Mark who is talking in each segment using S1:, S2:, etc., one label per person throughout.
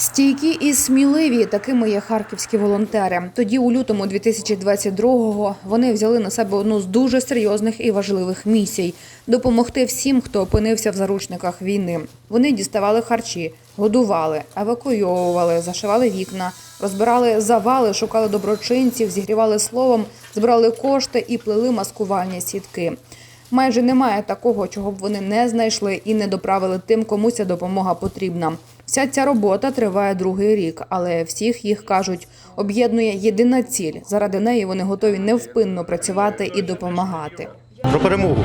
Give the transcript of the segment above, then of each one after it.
S1: Стійкі і сміливі такими є харківські волонтери. Тоді, у лютому 2022-го, вони взяли на себе одну з дуже серйозних і важливих місій допомогти всім, хто опинився в заручниках війни. Вони діставали харчі, годували, евакуйовували, зашивали вікна, розбирали завали, шукали доброчинців, зігрівали словом, збирали кошти і плели маскувальні сітки. Майже немає такого, чого б вони не знайшли і не доправили тим, кому ця допомога потрібна. Вся ця робота триває другий рік, але всіх їх кажуть, об'єднує єдина ціль. Заради неї вони готові невпинно працювати і допомагати.
S2: Про перемогу.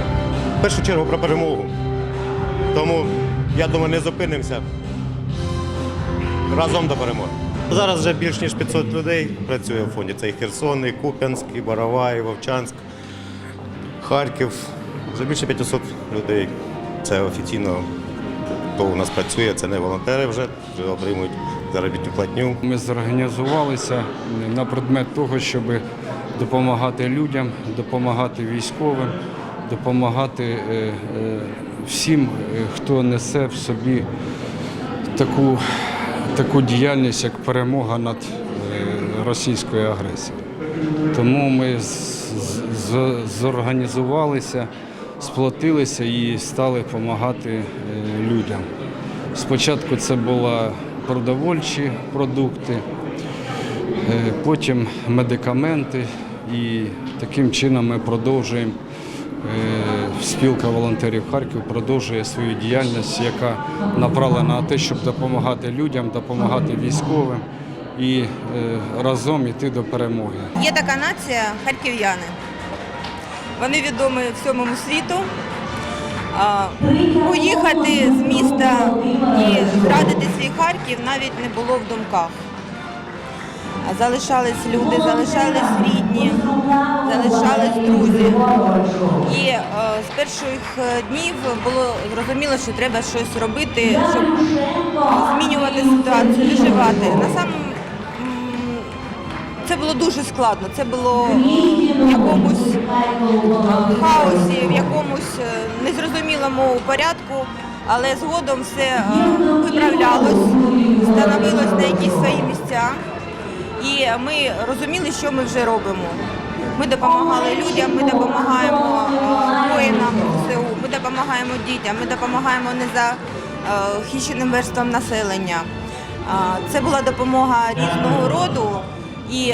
S2: В першу чергу про перемогу. Тому, я думаю, не зупинимося. Разом до перемоги. Зараз вже більш ніж 500 людей працює в фонді. Це і Херсон, і Куп'янськ, і Боровай, і Вовчанськ, Харків. Вже більше 500 людей. Це офіційно, хто у нас працює, це не волонтери вже, вже отримують заробітну платню.
S3: Ми зорганізувалися на предмет того, щоб допомагати людям, допомагати військовим, допомагати е, е, всім, е, хто несе в собі таку, таку діяльність, як перемога над російською агресією. Тому ми зорганізувалися, сплотилися і стали допомагати е, людям. Спочатку це були продовольчі продукти, е, потім медикаменти, і таким чином ми продовжуємо. е, Спілка волонтерів Харків продовжує свою діяльність, яка направлена на те, щоб допомагати людям, допомагати військовим і разом йти до перемоги.
S4: Є така нація харків'яни. Вони відомі всьому світу. Поїхати з міста і зрадити свій Харків навіть не було в думках. Залишались люди, залишались рідні, залишались друзі. І е, з перших е, днів було зрозуміло, що треба щось робити, щоб змінювати ситуацію, виживати. На самому це було дуже складно. Це було в якомусь е, хаосі, в якомусь е, незрозумілому порядку, але згодом все е, виправлялось, становилось на якісь свої місця. І ми розуміли, що ми вже робимо. Ми допомагали людям, ми допомагаємо воїнам ЗСУ, ми допомагаємо дітям, ми допомагаємо незахищеним верствам населення. Це була допомога різного роду. І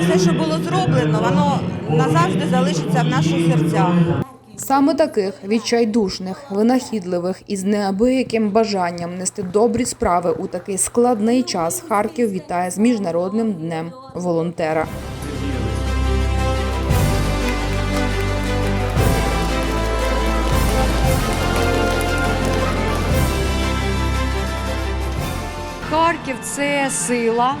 S4: все, що було зроблено, воно назавжди залишиться в наших серцях.
S1: Саме таких відчайдушних, винахідливих і з неабияким бажанням нести добрі справи у такий складний час Харків вітає з міжнародним днем волонтера.
S5: Харків це сила,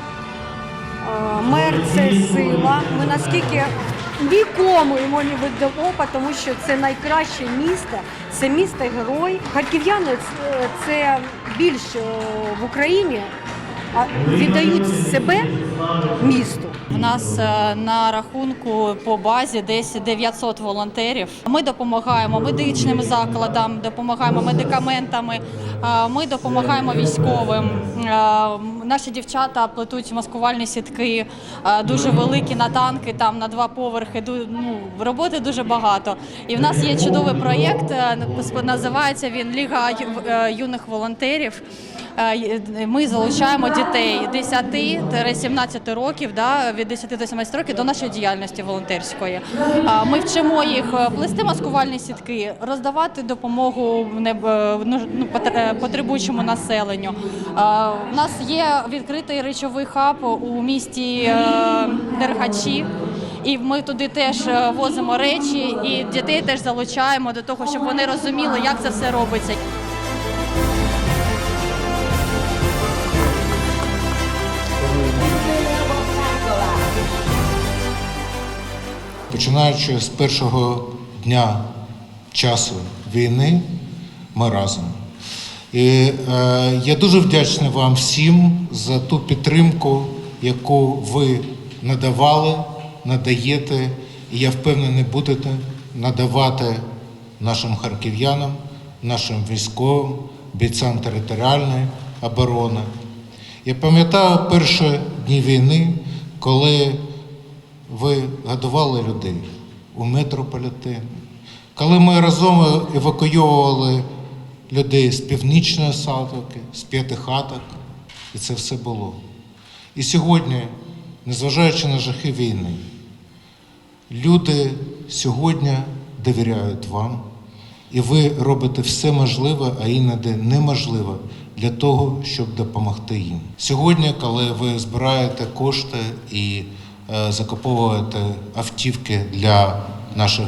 S5: мер це сила. Ми наскільки нікому йому не віддамо, тому що це найкраще місто, це місто герой. Харків'яни це, це більше в Україні а віддають себе місту.
S6: У нас е, на рахунку по базі десь 900 волонтерів. Ми допомагаємо медичним закладам, допомагаємо медикаментами, е, ми допомагаємо військовим. Наші дівчата плетуть маскувальні сітки, е, дуже великі на танки, там на два поверхи. Ну, роботи дуже багато. І в нас є чудовий проєкт. е, Називається він Ліга е, юних волонтерів. Ми залучаємо дітей 10-17 років, да, від 10 до 17 років до нашої діяльності волонтерської. Ми вчимо їх плести маскувальні сітки, роздавати допомогу ну, ну, потр- потребуючому населенню. У нас є відкритий речовий хаб у місті е, Дергачі. І ми туди теж е, возимо речі, і дітей теж залучаємо до того, щоб вони розуміли, як це все робиться.
S7: Починаючи з першого дня часу війни, ми разом. І е, я дуже вдячний вам всім за ту підтримку, яку ви надавали, надаєте, і я впевнений, будете надавати нашим харків'янам, нашим військовим, бійцям територіальної оборони. Я пам'ятаю перші дні війни, коли ви годували людей у метрополітені, коли ми разом евакуйовували людей з північної садки, з п'ятихаток, і це все було. І сьогодні, незважаючи на жахи війни, люди сьогодні довіряють вам, і ви робите все можливе, а іноді неможливе для того, щоб допомогти їм. Сьогодні, коли ви збираєте кошти і е, закуповуєте автівки для наших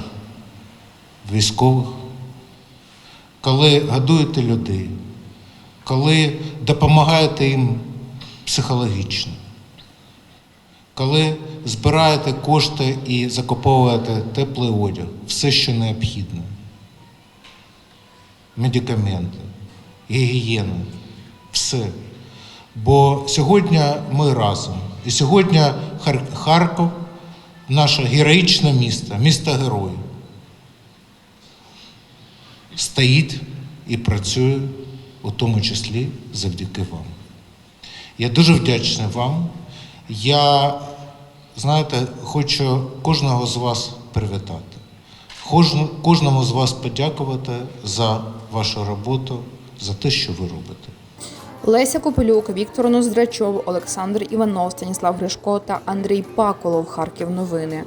S7: військових, коли годуєте людей, коли допомагаєте їм психологічно, коли збираєте кошти і закуповуєте теплий одяг, все, що необхідне, медикаменти, гігієна, все. Бо сьогодні ми разом. І сьогодні Харків, наше героїчне місто, місто герой, стоїть і працює, у тому числі завдяки вам. Я дуже вдячний вам. Я, знаєте, хочу кожного з вас привітати, кожному з вас подякувати за вашу роботу, за те, що ви робите.
S1: Леся Копилюк, Віктор Ноздрачов, Олександр Іванов, Станіслав Гришко та Андрій Паколов. Харків новини.